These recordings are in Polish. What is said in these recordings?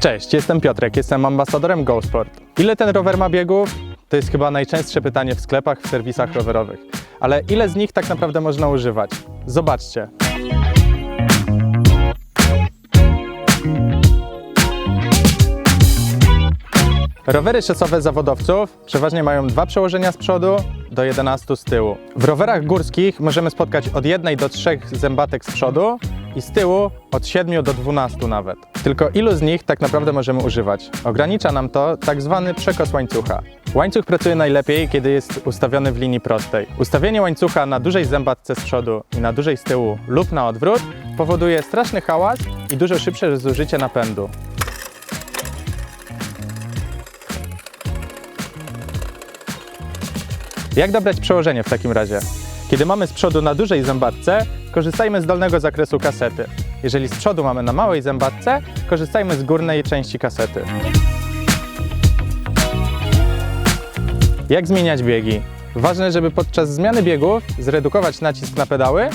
Cześć, jestem Piotrek, jestem ambasadorem GoSport. Ile ten rower ma biegów? To jest chyba najczęstsze pytanie w sklepach, w serwisach rowerowych. Ale ile z nich tak naprawdę można używać? Zobaczcie. Rowery szosowe zawodowców przeważnie mają dwa przełożenia z przodu do 11 z tyłu. W rowerach górskich możemy spotkać od jednej do trzech zębatek z przodu i z tyłu od 7 do 12 nawet. Tylko ilu z nich tak naprawdę możemy używać? Ogranicza nam to tak zwany przekos łańcucha. Łańcuch pracuje najlepiej, kiedy jest ustawiony w linii prostej. Ustawienie łańcucha na dużej zębatce z przodu i na dużej z tyłu lub na odwrót powoduje straszny hałas i dużo szybsze zużycie napędu. Jak dobrać przełożenie w takim razie? Kiedy mamy z przodu na dużej zębatce, korzystajmy z dolnego zakresu kasety. Jeżeli z przodu mamy na małej zębatce, korzystajmy z górnej części kasety. Jak zmieniać biegi? Ważne, żeby podczas zmiany biegów zredukować nacisk na pedały,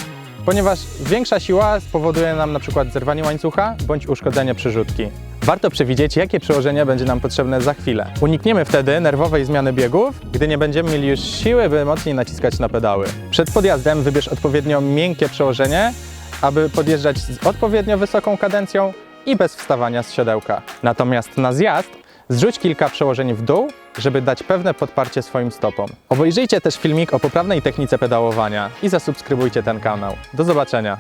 ponieważ większa siła spowoduje nam na przykład zerwanie łańcucha bądź uszkodzenie przerzutki. Warto przewidzieć, jakie przełożenie będzie nam potrzebne za chwilę. Unikniemy wtedy nerwowej zmiany biegów, gdy nie będziemy mieli już siły, by mocniej naciskać na pedały. Przed podjazdem wybierz odpowiednio miękkie przełożenie, aby podjeżdżać z odpowiednio wysoką kadencją i bez wstawania z siodełka. Natomiast na zjazd Zrzuć kilka przełożeń w dół, żeby dać pewne podparcie swoim stopom. Obejrzyjcie też filmik o poprawnej technice pedałowania i zasubskrybujcie ten kanał. Do zobaczenia!